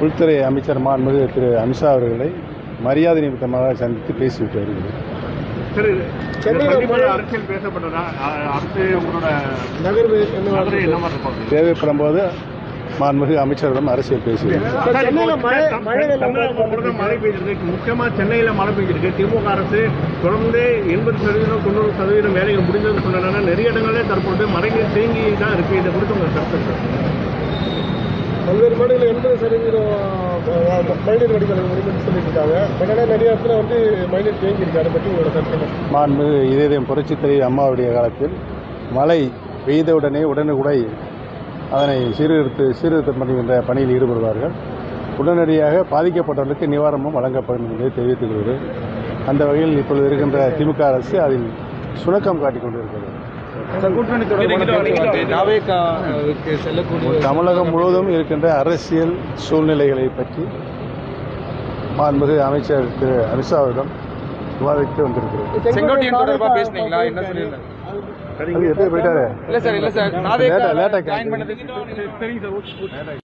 உள்துறை அமைச்சர் மாண்புமிகு திரு அமித்ஷா அவர்களை மரியாதை நிமித்தமாக சந்தித்து பேசிவிட்டு இருக்கும் தேவைப்படும் போது மாண்புமிகு அமைச்சரிடம் அரசியல் பேசுகிறேன். மழை- பெய்திருக்கு முக்கியமா சென்னையில மழை பெய்திருக்கு. திமுக அரசு தொடர்ந்து எண்பது சதவீதம் தொண்ணூறு சதவீதம் வேலைகள் முடிஞ்சது சொன்னா நிறைய இடங்களே தற்பொழுது மழைநீர் தேங்கி தான் இருக்கு. இதை குறித்து கருத்து மாநில எண்பது சதவீதம் மைனர் மழைநீர் முடிவுன்னு சொல்லியிருக்காங்க ஆனால் நிறைய இடத்துல வந்து மைனர் தேங்கியிருக்கு. அதை பற்றி உங்களோட கருத்து மாண்பு இதயம் புரட்சி தலைவி அம்மாவுடைய காலத்தில் மழை பெய்தவுடனே உடனுக்குடை அதனை சீர்திருத்து சீர்திருத்தம் பண்ணுகின்ற பணியில் ஈடுபடுவார்கள். உடனடியாக பாதிக்கப்பட்டவர்களுக்கு நிவாரணமும் வழங்கப்படும் என்பதை தெரிவித்துக் கொள்கிறேன். அந்த வகையில் இப்பொழுது இருக்கின்ற திமுக அரசு அதில் சுணக்கம் காட்டிக் கொண்டிருக்கிறது. கூட்டணி தொடர்பான பேச்சுவார்த்தை தாவேக்காவுக்கு செல்லக்கூடிய தமிழகம் முழுவதும் இருக்கின்ற அரசியல் சூழ்நிலைகளை பற்றி மாண்புமிகு அமைச்சர் திரு அமித்ஷாவிடம் விவாதித்து வந்திருக்கிறோம். செங்கோட்டையன் பேசுனீங்களா? என்ன சொல்லியிருந்தாங்க போயிட்டாரு? லேட்டா- லேட்டா